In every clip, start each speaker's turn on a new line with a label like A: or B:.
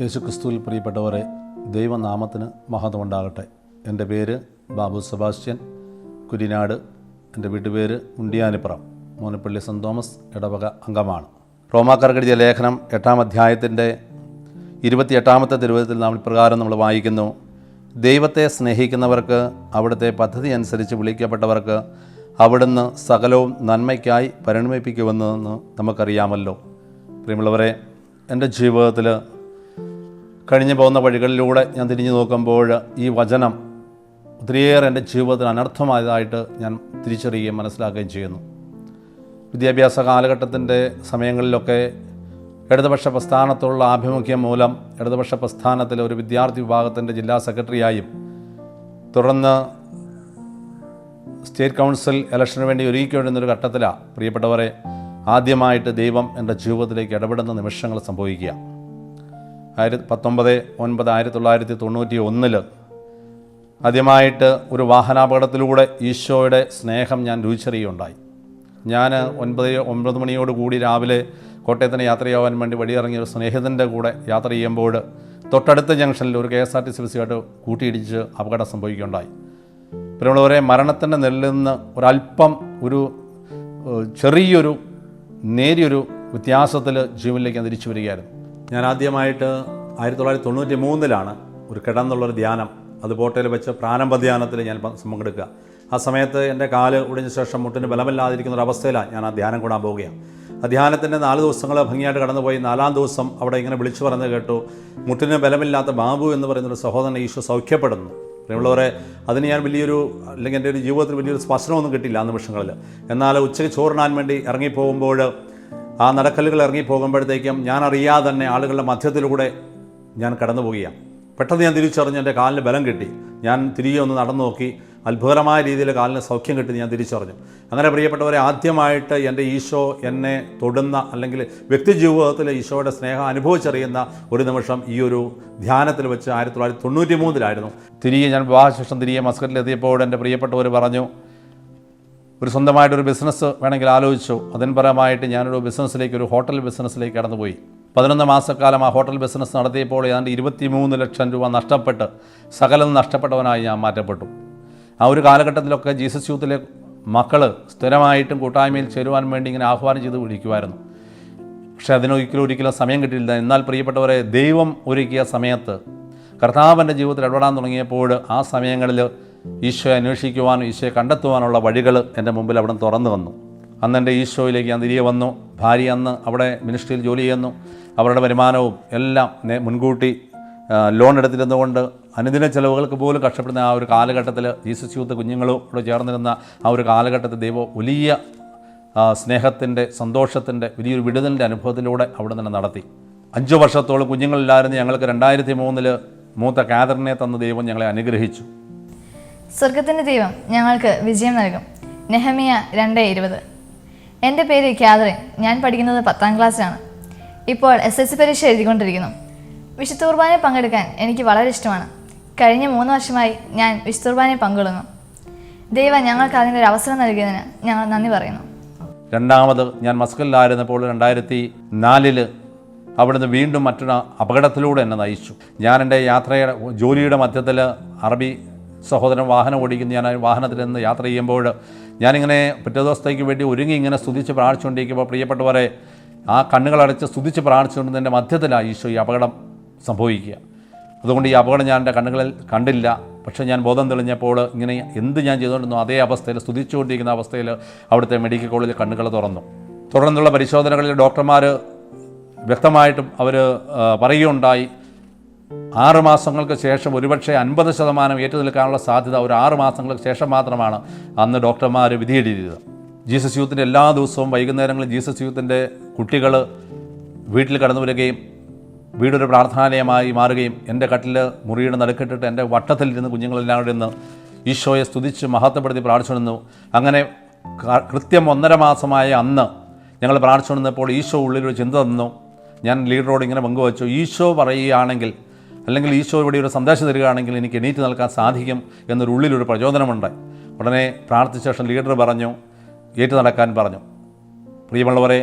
A: യേശുക്രിസ്തുവിൽ പ്രിയപ്പെട്ടവരെ ദൈവനാമത്തിന് മഹത്വമുണ്ടാകട്ടെ. എന്റെ പേര് ബാബു സെബാസ്റ്റ്യൻ കുരിനാട് എന്റെ വീട്ടുപേര് ഉണ്ടിയാനിപ്പുറം മോനപ്പള്ളി സെന്റ് തോമസ് ഇടവക അംഗമാണ്. റോമാക്കാർക്ക് ലേഖനം എട്ടാം അധ്യായത്തിന്റെ ഇരുപത്തിയെട്ടാമത്തെ തിരുവചനത്തിൽ നാം ഇപ്രകാരം നമ്മൾ വായിക്കുന്നു. ദൈവത്തെ സ്നേഹിക്കുന്നവർക്ക് അവിടുത്തെ പദ്ധതി അനുസരിച്ച് വിളിക്കപ്പെട്ടവർക്ക് അവിടുന്ന് സകലവും നന്മയ്ക്കായി പരിണമിപ്പിക്കുമെന്ന് നമുക്കറിയാമല്ലോ. പ്രിയമുള്ളവരെ എന്റെ ജീവിതത്തിൽ കഴിഞ്ഞു പോകുന്ന വഴികളിലൂടെ ഞാൻ തിരിഞ്ഞു നോക്കുമ്പോൾ ഈ വചനം ഒത്തിരിയേറെ എന്റെ ജീവിതത്തിൽ അനർത്ഥമായതായിട്ട് ഞാൻ തിരിച്ചറിയുകയും മനസ്സിലാക്കുകയും ചെയ്യുന്നു. വിദ്യാഭ്യാസ കാലഘട്ടത്തിന്റെ സമയങ്ങളിലൊക്കെ ഇടതുപക്ഷ പ്രസ്ഥാനത്തുള്ള ആഭിമുഖ്യം മൂലം ഇടതുപക്ഷ പ്രസ്ഥാനത്തിലെ ഒരു വിദ്യാർത്ഥി വിഭാഗത്തിന്റെ ജില്ലാ സെക്രട്ടറിയായും തുടർന്ന് സ്റ്റേറ്റ് കൗൺസിൽ ഇലക്ഷന് വേണ്ടി ഒരുക്കിക്കൊണ്ടിരുന്നൊരു ഘട്ടത്തിലാണ് പ്രിയപ്പെട്ടവരെ ആദ്യമായിട്ട് ദൈവം എന്റെ ജീവിതത്തിലേക്ക് ഇടപെടുന്ന നിമിഷങ്ങൾ സംഭവിക്കുക. ആയിരത്തി പത്തൊമ്പത് ഒൻപത് ആയിരത്തി തൊള്ളായിരത്തി തൊണ്ണൂറ്റി ഒന്നിൽ ആദ്യമായിട്ട് ഒരു വാഹനാപകടത്തിലൂടെ ഈശോയുടെ സ്നേഹം ഞാൻ രുചിച്ചറിയുകയുണ്ടായി ഞാൻ ഒൻപത് ഒൻപത് മണിയോട് കൂടി രാവിലെ കോട്ടയത്തിന് യാത്രയാവാൻ വേണ്ടി വഴിയിറങ്ങിയ ഒരു സ്നേഹിതന്റെ കൂടെ യാത്ര ചെയ്യുമ്പോൾ തൊട്ടടുത്ത ജംഗ്ഷനിൽ ഒരു K S R T C ബസ്സുമായിട്ട് കൂട്ടിയിടിച്ച് അപകടം സംഭവിക്കുകയുണ്ടായി. പ്രിയമുള്ളവരെ മരണത്തിന്റെ നെല്ലിൽ നിന്ന് ഒരല്പം ഒരു ചെറിയൊരു നേരിയൊരു വ്യത്യാസത്തിൽ ജീവനിലേക്ക് തിരിച്ചു വരികയായിരുന്നു. ഞാൻ ആദ്യമായിട്ട് ആയിരത്തി തൊള്ളായിരത്തി തൊണ്ണൂറ്റി മൂന്നിലാണ് ഒരു കിടന്നുള്ളൊരു ധ്യാനം. അത് പോട്ടയിൽ വെച്ച് പ്രാരംഭ ധ്യാനത്തിൽ ഞാൻ പങ്കെടുക്കുക. ആ സമയത്ത് എന്റെ കാൽ ഒടിഞ്ഞ ശേഷം മുട്ടിന് ബലമില്ലാതിരിക്കുന്ന ഒരു അവസ്ഥയിലാണ് ഞാൻ ആ ധ്യാനം കൂടാൻ പോവുകയാണ് ആ ധ്യാനത്തിന്റെ നാല് ദിവസങ്ങൾ ഭംഗിയായിട്ട് കടന്നുപോയി. നാലാം ദിവസം അവിടെ ഇങ്ങനെ വിളിച്ചു പറഞ്ഞ് കേട്ടു മുട്ടിന് ബലമില്ലാത്ത ബാബു എന്ന് പറയുന്നൊരു സഹോദരൻ ഈശോ സൗഖ്യപ്പെടുന്നു. പ്രിയമുള്ളവരെ അതിന് ഞാൻ വലിയൊരു അല്ലെങ്കിൽ എന്റെ ഒരു ജീവിതത്തിൽ വലിയൊരു സ്പർശനമൊന്നും കിട്ടിയില്ല ആ നിമിഷങ്ങളിൽ. എന്നാൽ ഉച്ചയ്ക്ക് ചോറിനാൻ വേണ്ടി ഇറങ്ങിപ്പോകുമ്പോൾ ആ നടക്കല്ലുകൾ ഇറങ്ങി പോകുമ്പോഴത്തേക്കും ഞാൻ അറിയാതെ തന്നെ ആളുകളുടെ മധ്യത്തിലൂടെ ഞാൻ കടന്നു പോവുകയാണ്. പെട്ടെന്ന് ഞാൻ തിരിച്ചറിഞ്ഞ് എന്റെ കാലിന് ബലം കിട്ടി. ഞാൻ തിരികെ ഒന്ന് നടന്നു നോക്കി. അത്ഭുതകരമായ രീതിയിൽ കാലിന് സൗഖ്യം കിട്ടി ഞാൻ തിരിച്ചറിഞ്ഞു. അങ്ങനെ പ്രിയപ്പെട്ടവരെ ആദ്യമായിട്ട് എന്റെ ഈശോ എന്നെ തൊടുന്ന അല്ലെങ്കിൽ വ്യക്തി ജീവിതത്തിൽ ഈശോയുടെ സ്നേഹം അനുഭവിച്ചറിയുന്ന ഒരു നിമിഷം ഈ ഒരു ധ്യാനത്തിൽ വെച്ച് ആയിരത്തി തൊള്ളായിരത്തി തൊണ്ണൂറ്റി മൂന്നിലായിരുന്നു തിരികെ ഞാൻ വിവാഹശേഷം തിരികെ മസ്കറ്റിലെത്തിയപ്പോൾ എന്റെ പ്രിയപ്പെട്ടവർ പറഞ്ഞു ഒരു സ്വന്തമായിട്ടൊരു ബിസിനസ് വേണമെങ്കിൽ ആലോചിച്ചു. അതിന് പരമായിട്ട് ഞാനൊരു ബിസിനസ്സിലേക്ക് ഒരു ഹോട്ടൽ ബിസിനസ്സിലേക്ക് കടന്നുപോയി. പതിനൊന്ന് മാസക്കാലം ആ ഹോട്ടൽ ബിസിനസ് നടത്തിയപ്പോൾ ഏതാണ്ട് ഇരുപത്തിമൂന്ന് ലക്ഷം രൂപ നഷ്ടപ്പെട്ട് സകലം നഷ്ടപ്പെട്ടവനായി ഞാൻ മാറ്റപ്പെട്ടു. ആ ഒരു കാലഘട്ടത്തിലൊക്കെ ജീസസ് യൂത്തിലെ മക്കൾ സ്ഥിരമായിട്ടും കൂട്ടായ്മയിൽ ചേരുവാൻ വേണ്ടി ഇങ്ങനെ ആഹ്വാനം ചെയ്ത് വിളിക്കുമായിരുന്നു. പക്ഷേ അതിനൊരിക്കലും ഒരിക്കലും സമയം കിട്ടിയില്ല. എന്നാൽ പ്രിയപ്പെട്ടവരെ ദൈവം ഒരുക്കിയ സമയത്ത് കർത്താവിന്റെ ജീവിതത്തിൽ ഇടപെടാൻ തുടങ്ങിയപ്പോൾ ആ സമയങ്ങളിൽ ഈശോയെ അന്വേഷിക്കുവാനും ഈശോയെ കണ്ടെത്തുവാനുള്ള വഴികൾ എന്റെ മുമ്പിൽ അവിടെ തുറന്നു വന്നു. അന്ന് എന്റെ ഈശോയിലേക്ക് ഞാൻ തിരികെ വന്നു. ഭാര്യ അന്ന് അവിടെ മിനിസ്ട്രിയിൽ ജോലി ചെയ്യുന്നു. അവരുടെ വരുമാനവും എല്ലാം മുൻകൂട്ടി ലോൺ എടുത്തിരുന്നുകൊണ്ട് അനുദിന ചെലവുകൾക്ക് പോലും കഷ്ടപ്പെടുന്ന ആ ഒരു കാലഘട്ടത്തിൽ ജീസസ് യൂത്ത് കുഞ്ഞുങ്ങളോട് ചേർന്നിരുന്ന ആ ഒരു കാലഘട്ടത്തിൽ ദൈവം വലിയ സ്നേഹത്തിന്റെ സന്തോഷത്തിന്റെ വലിയൊരു വിടുതലിന്റെ അനുഭവത്തിലൂടെ അവിടെ നിന്ന് നടത്തി. അഞ്ച് വർഷത്തോളം കുഞ്ഞുങ്ങളില്ലായിരുന്നു. ഞങ്ങൾക്ക് രണ്ടായിരത്തി മൂന്നിൽ മൂത്ത കാതറിനെ തന്ന ദൈവം ഞങ്ങളെ അനുഗ്രഹിച്ചു.
B: സ്വർഗത്തിന്റെ ദൈവം ഞങ്ങൾക്ക് വിജയം നൽകും. നെഹമിയ രണ്ട് ഇരുപത്. എന്റെ പേര് ക്യാതറിൻ ഞാൻ പഠിക്കുന്നത് പത്താം ക്ലാസ്സിലാണ്. ഇപ്പോൾ എസ് എൽ സി പരീക്ഷ എഴുതിക്കൊണ്ടിരിക്കുന്നു. വിശുദ്ധ കുർബാനയിൽ പങ്കെടുക്കാൻ എനിക്ക് വളരെ ഇഷ്ടമാണ്. കഴിഞ്ഞ മൂന്ന് വർഷമായി ഞാൻ വിശുദ്ധ കുർബാനയിൽ ദൈവം ഞങ്ങൾക്ക് അതിന്റെ ഒരു അവസരം നൽകിയതിന് ഞങ്ങൾ നന്ദി പറയുന്നു.
A: രണ്ടാമത് ഞാൻ മസ്കലിലായിരുന്നപ്പോൾ രണ്ടായിരത്തി നാലിൽ അവിടുന്ന് വീണ്ടും മറ്റൊരു അപകടത്തിലൂടെ എന്നെ നയിച്ചു. ഞാൻ എന്റെ യാത്രയുടെ ജോലിയുടെ മധ്യത്തിൽ അറബി സഹോദരൻ വാഹനം ഓടിക്കുന്നു. ഞാൻ വാഹനത്തിൽ നിന്ന് യാത്ര ചെയ്യുമ്പോൾ ഞാനിങ്ങനെ പിറ്റേ ദിവസത്തേക്ക് വേണ്ടി ഒരുങ്ങി ഇങ്ങനെ സ്തുതിച്ച് പ്രാർത്ഥിച്ചുകൊണ്ടിരിക്കുമ്പോൾ പ്രിയപ്പെട്ടവരെ ആ കണ്ണുകളടച്ച് സ്തുതിച്ച് പ്രാർത്ഥിച്ചുകൊണ്ടിരുന്നതിന്റെ മധ്യത്തിലാണ് ഈശോ ഈ അപകടം സംഭവിക്കുക. അതുകൊണ്ട് ഈ അപകടം ഞാൻ എന്റെ കണ്ണുകളിൽ കണ്ടില്ല. പക്ഷേ ഞാൻ ബോധം തെളിഞ്ഞപ്പോൾ ഇങ്ങനെ എന്ത് ഞാൻ ചെയ്തുകൊണ്ടിരുന്നു അതേ അവസ്ഥയിൽ സ്തുതിച്ചുകൊണ്ടിരിക്കുന്ന അവസ്ഥയിൽ അവിടുത്തെ മെഡിക്കൽ കോളേജിൽ കണ്ണുകൾ തുറന്നു. തുടർന്നുള്ള പരിശോധനകളിൽ ഡോക്ടർമാർ വ്യക്തമായിട്ടും അവർ പറയുകയുണ്ടായി. ആറ് മാസങ്ങൾക്ക് ശേഷം ഒരുപക്ഷെ അൻപത് ശതമാനം ഏറ്റു നിൽക്കാനുള്ള സാധ്യത ഒരു ആറ് മാസങ്ങൾക്ക് ശേഷം മാത്രമാണ് അന്ന് ഡോക്ടർമാർ വിധിയിടിയത് ജീസസ് യൂത്തിന്റെ എല്ലാ ദിവസവും വൈകുന്നേരങ്ങളിൽ ജീസസ് യൂത്തിന്റെ കുട്ടികൾ വീട്ടിൽ കടന്നു വരികയും വീടൊരു പ്രാർത്ഥനാലയമായി മാറുകയും എന്റെ കട്ടിൽ മുറിയുടെ നടുക്കിട്ടിട്ട് എന്റെ വട്ടത്തിലിരുന്ന് കുഞ്ഞുങ്ങളെല്ലാം കുഞ്ഞുങ്ങളെല്ലാവരും ഇരുന്ന് ഈശോയെ സ്തുതിച്ച് മഹത്വപ്പെടുത്തി പ്രാർത്ഥിച്ചുകൊണ്ടിരുന്നു. അങ്ങനെ കൃത്യം ഒന്നര മാസമായ അന്ന് ഞങ്ങൾ പ്രാർത്ഥിച്ചുകൊണ്ടിരുന്നപ്പോൾ ഈശോ ഉള്ളിലൊരു ചിന്ത തന്നു. ഞാൻ ലീഡറോട് ഇങ്ങനെ പങ്കുവച്ചു. ഈശോ പറയുകയാണെങ്കിൽ അല്ലെങ്കിൽ ഈശോ ഇവിടെ ഒരു സന്ദേശം തരികയാണെങ്കിൽ എനിക്ക് എണീറ്റ് നൽകാൻ സാധിക്കും എന്നൊരു ഉള്ളിലൊരു പ്രചോദനമുണ്ട്. ഉടനെ പ്രാർത്ഥിച്ച ശേഷം ലീഡർ പറഞ്ഞു ഏറ്റു നടക്കാൻ പറഞ്ഞു. പ്രിയമുള്ളവരെ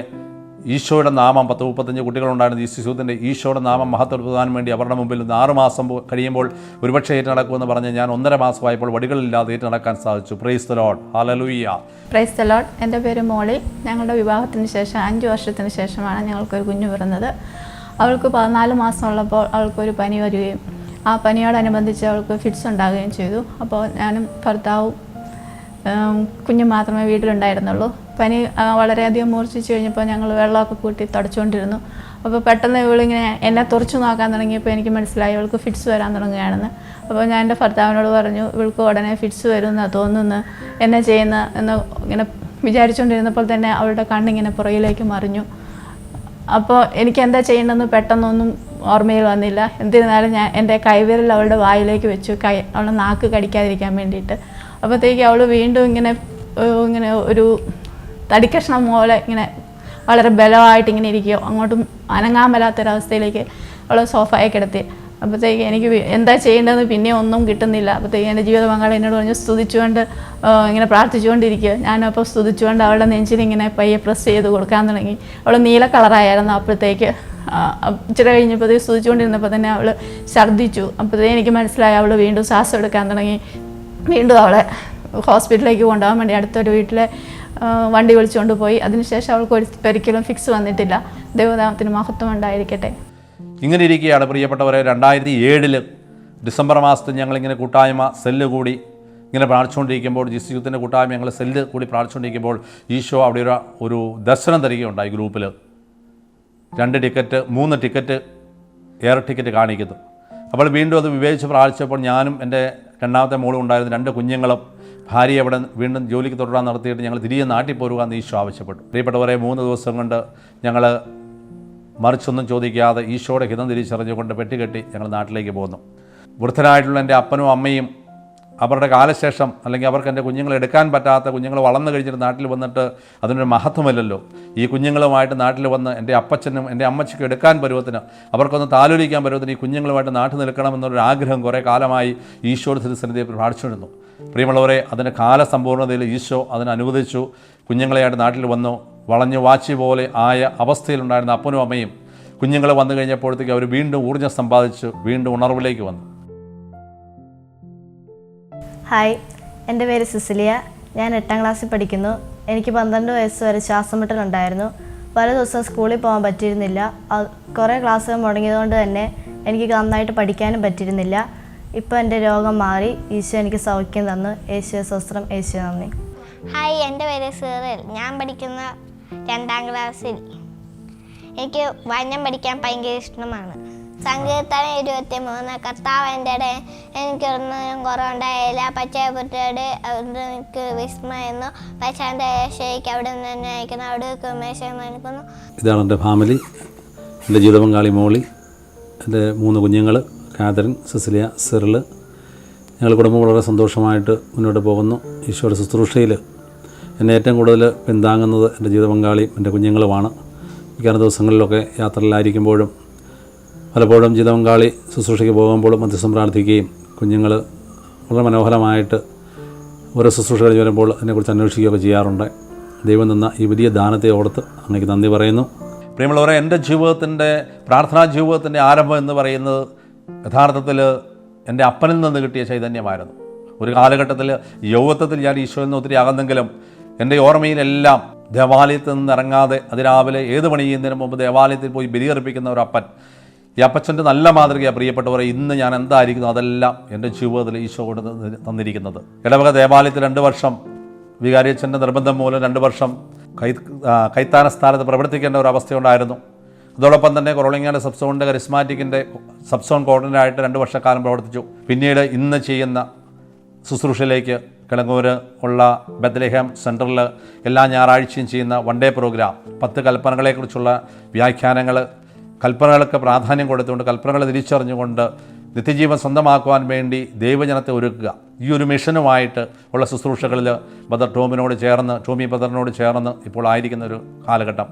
A: ഈശോയുടെ നാമം പത്ത് മുപ്പത്തഞ്ച് കുട്ടികളുണ്ടായിരുന്ന ഈ ശിശുവിന്റെ ഈശോയുടെ നാമം മഹത്വപ്പെടുത്താൻ വേണ്ടി അവരുടെ മുമ്പിൽ നിന്ന് ആറ് മാസം കഴിയുമ്പോൾ ഒരുപക്ഷെ ഏറ്റു നടക്കുമെന്ന് പറഞ്ഞ് ഞാൻ ഒന്നര മാസമായപ്പോൾ വടികളില്ലാതെ ഏറ്റു നടക്കാൻ സാധിച്ചു. Praise the Lord hallelujah
C: praise Lord എന്റെ പേര് മോളി. ഞങ്ങളുടെ വിവാഹത്തിന് ശേഷം അഞ്ച് വർഷത്തിന് ശേഷമാണ് ഞങ്ങൾക്കൊരു കുഞ്ഞു പിറന്നത്. അവൾക്ക് പതിനാല് മാസമുള്ളപ്പോൾ അവൾക്കൊരു പനി വരികയും ആ പനിയോടനുബന്ധിച്ച് അവൾക്ക് ഫിറ്റ്സ് ഉണ്ടാകുകയും ചെയ്തു. അപ്പോൾ ഞാനും ഭർത്താവും കുഞ്ഞും മാത്രമേ വീട്ടിലുണ്ടായിരുന്നുള്ളൂ. പനി വളരെയധികം മൂർച്ഛിച്ചു കഴിഞ്ഞപ്പോൾ ഞങ്ങൾ വെള്ളമൊക്കെ കൂട്ടി തുടച്ചുകൊണ്ടിരുന്നു. അപ്പോൾ പെട്ടെന്ന് ഇവളിങ്ങനെ എന്നെ തുറച്ചു നോക്കാൻ തുടങ്ങിയപ്പോൾ എനിക്ക് മനസ്സിലായി ഇവൾക്ക് ഫിറ്റ്സ് വരാൻ തുടങ്ങുകയാണെന്ന്. അപ്പോൾ ഞാൻ എന്റെ ഭർത്താവിനോട് പറഞ്ഞു ഇവൾക്ക് ഉടനെ ഫിറ്റ്സ് വരുമെന്നാണ് തോന്നുന്നു എന്നെ ചെയ്യുന്ന എന്ന് ഇങ്ങനെ വിചാരിച്ചുകൊണ്ടിരുന്നപ്പോൾ തന്നെ അവളുടെ കണ്ണിങ്ങനെ പുറകിലേക്ക് മറിഞ്ഞു. അപ്പോൾ എനിക്ക് എന്താ ചെയ്യേണ്ടതെന്ന് പെട്ടെന്നൊന്നും ഓർമ്മയിൽ വന്നില്ല. എന്നിരുന്നാലും ഞാൻ എന്റെ കൈവിരൽ അവളുടെ വായിലേക്ക് വെച്ചു. കൈ അവളെ നാക്ക് കടിക്കാതിരിക്കാൻ വേണ്ടിയിട്ട്. അപ്പോഴത്തേക്ക് അവൾ വീണ്ടും ഇങ്ങനെ ഇങ്ങനെ ഒരു തടിക്കഷ്ണം പോലെ ഇങ്ങനെ വളരെ ബലമായിട്ട് ഇങ്ങനെ ഇരിക്കുകയോ അങ്ങോട്ടും അനങ്ങാൻ മേലാത്തൊരവസ്ഥയിലേക്ക് അവൾ സോഫായി കിടത്തി. അപ്പോഴത്തേക്ക് എനിക്ക് എന്താ ചെയ്യേണ്ടതെന്ന് പിന്നെ ഒന്നും കിട്ടുന്നില്ല. അപ്പോഴത്തേക്ക് എന്റെ ജീവിത പങ്കാളി എന്നോട് പറഞ്ഞു സ്തുതിച്ചുകൊണ്ട് ഇങ്ങനെ പ്രാർത്ഥിച്ചുകൊണ്ടിരിക്കുക. ഞാനപ്പോൾ സ്തുതിച്ചുകൊണ്ട് അവളുടെ നെഞ്ചിൽ ഇങ്ങനെ പയ്യെ പ്രസ് ചെയ്ത് കൊടുക്കാൻ തുടങ്ങി. അവൾ നീല കളറായിരുന്നു അപ്പോഴത്തേക്ക് ഇച്ചിരി കഴിഞ്ഞപ്പോഴത്തേക്ക് സ്തുതിച്ചുകൊണ്ടിരുന്നപ്പോൾ തന്നെ അവൾ ഛർദ്ദിച്ചു. അപ്പോഴത്തേക്ക് എനിക്ക് മനസ്സിലായി അവൾ വീണ്ടും ശ്വാസം എടുക്കാൻ തുടങ്ങി. വീണ്ടും അവളെ ഹോസ്പിറ്റലിലേക്ക് കൊണ്ടുപോകാൻ വേണ്ടി അടുത്തൊരു വീട്ടിലെ വണ്ടി വിളിച്ചുകൊണ്ട് പോയി. അതിനുശേഷം അവൾക്ക് ഒരു- ഒരിക്കലും ഫിക്സ് വന്നിട്ടില്ല. ദൈവനാമത്തിന് മഹത്വം ഉണ്ടായിരിക്കട്ടെ.
A: ഇങ്ങനെ ഇരിക്കുകയാണ് പ്രിയപ്പെട്ടവരെ. രണ്ടായിരത്തി ഏഴിൽ ഡിസംബർ മാസത്തിൽ ഞങ്ങളിങ്ങനെ കൂട്ടായ്മ സെല്ല് കൂടി ഇങ്ങനെ പ്രാർത്ഥിച്ചുകൊണ്ടിരിക്കുമ്പോൾ ജിസ് യൂത്തിന്റെ കൂട്ടായ്മ ഞങ്ങൾ സെല്ല് കൂടി പ്രാർത്ഥിച്ചുകൊണ്ടിരിക്കുമ്പോൾ ഈശോ അവിടെ ഒരു ഒരു ദർശനം തരികയുണ്ടായി ഗ്രൂപ്പിൽ. രണ്ട് ടിക്കറ്റ് മൂന്ന് ടിക്കറ്റ് എയർ ടിക്കറ്റ് കാണിക്കുന്നു. അപ്പോൾ വീണ്ടും അത് വിവേചിച്ച് പ്രാർത്ഥിച്ചപ്പോൾ ഞാനും എന്റെ രണ്ടാമത്തെ മോളും ഉണ്ടായിരുന്ന രണ്ട് കുഞ്ഞുങ്ങളും ഭാര്യ അവിടെ വീണ്ടും ജോലിക്ക് തുടരാൻ നടത്തിയിട്ട് ഞങ്ങൾ തിരികെ നാട്ടിൽ പോരുക എന്ന് ഈശോ ആവശ്യപ്പെട്ടു. പ്രിയപ്പെട്ടവരെ മൂന്ന് ദിവസം കൊണ്ട് ഞങ്ങൾ മറിച്ചൊന്നും ചോദിക്കാതെ ഈശോയുടെ ഹിതം തിരിച്ചറിഞ്ഞുകൊണ്ട് പെട്ടികെട്ടി ഞങ്ങൾ നാട്ടിലേക്ക് പോകുന്നു. വൃദ്ധനായിട്ടുള്ള എന്റെ അപ്പനും അമ്മയും അവരുടെ കാലശേഷം അല്ലെങ്കിൽ അവർക്ക് എന്റെ കുഞ്ഞുങ്ങളെ എടുക്കാൻ പറ്റാത്ത കുഞ്ഞുങ്ങൾ വളർന്നു കഴിഞ്ഞിട്ട് നാട്ടിൽ വന്നിട്ട് അതിനൊരു മഹത്വമല്ലല്ലോ. ഈ കുഞ്ഞുങ്ങളുമായിട്ട് നാട്ടിൽ വന്ന് എന്റെ അപ്പച്ചനും എന്റെ അമ്മച്ചയ്ക്കും എടുക്കാൻ പരുവത്തിന് അവർക്കൊന്ന് താലോലിക്കാൻ പരുവത്തിന് ഈ കുഞ്ഞുങ്ങളുമായിട്ട് നാട്ടിൽ നിൽക്കണമെന്നൊരു ആഗ്രഹം കുറേ കാലമായി ഈശോയുടെ തിരുസന്നിധിയെ പ്രാർത്ഥിച്ചിരുന്നു പ്രിയമുള്ളവരെ അതിന്റെ കാലസമ്പൂർണതയിൽ ഈശോ അതിന് അനുവദിച്ചു. കുഞ്ഞുങ്ങളെയായിട്ട് നാട്ടിൽ വന്നു. വളഞ്ഞു വാച്ചി പോലെ ആയ അവസ്ഥയിലുണ്ടായിരുന്ന അപ്പനും അമ്മയും കുഞ്ഞുങ്ങൾ വന്നു കഴിഞ്ഞപ്പോഴത്തേക്ക് അവർ വീണ്ടും ഊർജം സമ്പാദിച്ച് വീണ്ടും ഉണർവിലേക്ക് വന്നു.
D: ഹായ് എന്റെ പേര് സിസിലിയ. ഞാൻ എട്ടാം ക്ലാസ്സിൽ പഠിക്കുന്നു. എനിക്ക് പന്ത്രണ്ട് വയസ്സ് വരെ ശ്വാസം മുട്ടലുണ്ടായിരുന്നു പല ദിവസം സ്കൂളിൽ പോകാൻ പറ്റിയിരുന്നില്ല. കുറേ ക്ലാസ്സുകൾ മുടങ്ങിയതുകൊണ്ട് തന്നെ എനിക്ക് നന്നായിട്ട് പഠിക്കാനും പറ്റിയിരുന്നില്ല. ഇപ്പോൾ എന്റെ രോഗം മാറി. ഈശോ എനിക്ക് സൗഖ്യം തന്നു. യേശു സ്വസ്ത്രം. യേശു നന്ദി.
E: ഹായ് എന്റെ പേര് സീറൽ. ഞാൻ പഠിക്കുന്ന രണ്ടാം ക്ലാസ്സിൽ. എനിക്ക് വന്യം പഠിക്കാൻ ഭയങ്കര ഇഷ്ടമാണ്. സങ്കീർത്തനം ഇരുപത്തി മൂന്ന് കർത്താവ് എന്റെ ഇടയിൽ എനിക്കൊന്നും കുറവുണ്ടായില്ല. അവിടെ എനിക്ക് വിസ്മയെന്നു എന്റെ ഏഷ്യയ്ക്ക് അവിടെ നിന്ന് തന്നെ അയക്കുന്നു. അവിടെ കുമേശം നൽകുന്നു
F: ഇതാണ് എന്റെ ഫാമിലി. എന്റെ ജീവിത പങ്കാളി മോളി എന്റെ മൂന്ന് കുഞ്ഞുങ്ങൾ കാതറിൻ സിസിലിയ സിറിൽ ഞങ്ങൾ കുടുംബം വളരെ സന്തോഷമായിട്ട് മുന്നോട്ട് പോകുന്നു. ഈശോയുടെ ശുശ്രൂഷയിൽ എന്നെ ഏറ്റവും കൂടുതൽ പിന്താങ്ങുന്നത് എന്റെ ജീവിത പങ്കാളിയും എന്റെ കുഞ്ഞുങ്ങളുമാണ്. മിക്കാറും ദിവസങ്ങളിലൊക്കെ യാത്രയിലായിരിക്കുമ്പോഴും പലപ്പോഴും ജീവിത പങ്കാളി ശുശ്രൂഷയ്ക്ക് പോകുമ്പോഴും മധ്യസ്ഥം പ്രാർത്ഥിക്കുകയും കുഞ്ഞുങ്ങൾ വളരെ മനോഹരമായിട്ട് ഓരോ ശുശ്രൂഷ കഴിഞ്ഞ് വരുമ്പോൾ അതിനെക്കുറിച്ച് അന്വേഷിക്കുകയൊക്കെ ചെയ്യാറുണ്ട്. ദൈവം നിന്ന ഈ വലിയ ദാനത്തെ ഓർത്ത് അങ്ങേക്ക് നന്ദി പറയുന്നു.
A: പ്രിയമുള്ളവരെ എന്റെ ജീവിതത്തിന്റെ പ്രാർത്ഥനാ ജീവിതത്തിന്റെ ആരംഭം എന്ന് പറയുന്നത് യഥാർത്ഥത്തിൽ എന്റെ അപ്പനിൽ നിന്ന് കിട്ടിയ ചൈതന്യമായിരുന്നു. ഒരു കാലഘട്ടത്തിൽ യൗവത്വത്തിൽ ഞാൻ ഈശോയിൽ നിന്ന് ഒത്തിരി അകന്നെങ്കിലും എന്റെ ഓർമ്മയിലെല്ലാം ദേവാലയത്തിൽ നിന്ന് ഇറങ്ങാതെ അതിരാവിലെ ഏത് പണി ചെയ്യുന്നതിന് മുമ്പ് ദേവാലയത്തിൽ പോയി ബലിയർപ്പിക്കുന്ന ഒരു അപ്പൻ ഈ അപ്പച്ചന്റെ നല്ല മാതൃകയാണ് പ്രിയപ്പെട്ടവരെ ഇന്ന് ഞാൻ എന്തായിരിക്കുന്നു അതെല്ലാം എന്റെ ജീവിതത്തിൽ ഈശോ കൊണ്ട് തന്നി- തന്നിരിക്കുന്നത്. ഇടവക ദേവാലയത്തിൽ രണ്ട് വർഷം വികാരിയച്ഛന്റെ നിർബന്ധം മൂലം രണ്ട് വർഷം കൈ കൈത്താന സ്ഥാനത്ത് പ്രവർത്തിക്കേണ്ട ഒരു അവസ്ഥയുണ്ടായിരുന്നു. അതോടൊപ്പം തന്നെ കൊറോളിങ്ങാന്റെ സബ്സോണിന്റെ കരിസ്മാറ്റിക്കിന്റെ സബ്സോൺ കോർഡിനേറ്ററായിട്ട് രണ്ട് വർഷക്കാലം പ്രവർത്തിച്ചു. പിന്നീട് ഇന്ന് ചെയ്യുന്ന ശുശ്രൂഷയിലേക്ക് കിളങ്ങൂര് ഉള്ള ബദ്ലഹേം സെന്ററിൽ എല്ലാ ഞായറാഴ്ചയും ചെയ്യുന്ന വൺ ഡേ പ്രോഗ്രാം പത്ത് കൽപ്പനകളെക്കുറിച്ചുള്ള വ്യാഖ്യാനങ്ങൾ കൽപ്പനകൾക്ക് പ്രാധാന്യം കൊടുത്തുകൊണ്ട് കൽപ്പനകൾ തിരിച്ചറിഞ്ഞുകൊണ്ട് നിത്യജീവൻ സ്വന്തമാക്കുവാൻ വേണ്ടി ദൈവജനത്തെ ഒരുക്കുക. ഈ ഒരു മിഷനുമായിട്ട് ഉള്ള ശുശ്രൂഷകളിൽ ബദർ ടോമിനോട് ചേർന്ന് ടോമി ബദറിനോട് ചേർന്ന് ഇപ്പോൾ ആയിരിക്കുന്ന ഒരു കാലഘട്ടം.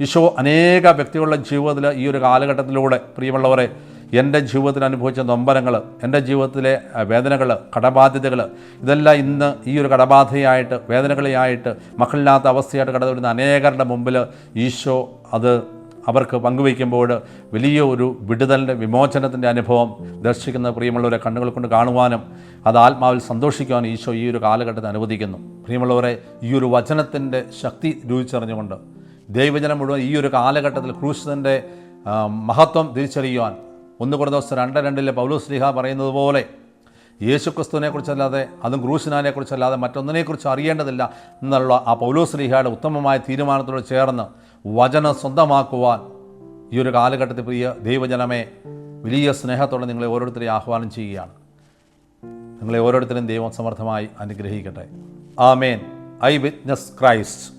A: ഈശോ അനേക വ്യക്തികളുടെ ജീവിതത്തിൽ ഈ ഒരു കാലഘട്ടത്തിലൂടെ പ്രിയമുള്ളവരെ എന്റെ ജീവിതത്തിൽ അനുഭവിച്ച നൊമ്പരങ്ങൾ എന്റെ ജീവിതത്തിലെ വേദനകൾ കടബാധ്യതകൾ ഇതെല്ലാം ഇന്ന് ഈ ഒരു കടബാധയായിട്ട് വേദനകളെയായിട്ട് മക്കളില്ലാത്ത അവസ്ഥയായിട്ട് കടന്നു വരുന്ന അനേകരുടെ മുമ്പിൽ ഈശോ അത് അവർക്ക് പങ്കുവയ്ക്കുമ്പോൾ വലിയ ഒരു വിടുതലിന്റെ വിമോചനത്തിന്റെ അനുഭവം ദർശിക്കുന്ന പ്രിയമുള്ളവരെ കണ്ണുകൾ കൊണ്ട് കാണുവാനും അത് ആത്മാവിൽ സന്തോഷിക്കുവാനും ഈശോ ഈ ഒരു കാലഘട്ടത്തിൽ അനുവദിക്കുന്നു. പ്രിയമുള്ളവരെ ഈ ഒരു വചനത്തിന്റെ ശക്തി രുചിച്ചറിഞ്ഞുകൊണ്ട് ദൈവജനം മുഴുവൻ ഈ ഒരു കാലഘട്ടത്തിൽ ക്രൂശിതന്റെ മഹത്വം തിരിച്ചറിയുവാൻ ഒന്ന് കുറേ രണ്ട് രണ്ടിലെ പൗലോസ് ലിഹ പറയുന്നത് പോലെ യേശുക്രിസ്തുവിനെക്കുറിച്ചല്ലാതെ അതും ക്രൂശിനാനെക്കുറിച്ചല്ലാതെ മറ്റൊന്നിനെക്കുറിച്ച് അറിയേണ്ടതില്ല എന്നുള്ള ആ പൗലോസ് ലിഹയുടെ ഉത്തമമായ തീരുമാനത്തോട് ചേർന്ന് വചനം സ്വന്തമാക്കുവാൻ ഈ ഒരു കാലഘട്ടത്തിൽ പ്രിയ ദൈവജനമേ വലിയ സ്നേഹത്തോടെ നിങ്ങളെ ഓരോരുത്തരെയും ആഹ്വാനം ചെയ്യുകയാണ്. നിങ്ങളെ ഓരോരുത്തരും ദൈവം സമർത്ഥമായി അനുഗ്രഹിക്കട്ടെ. ആമേൻ. I witness Christ.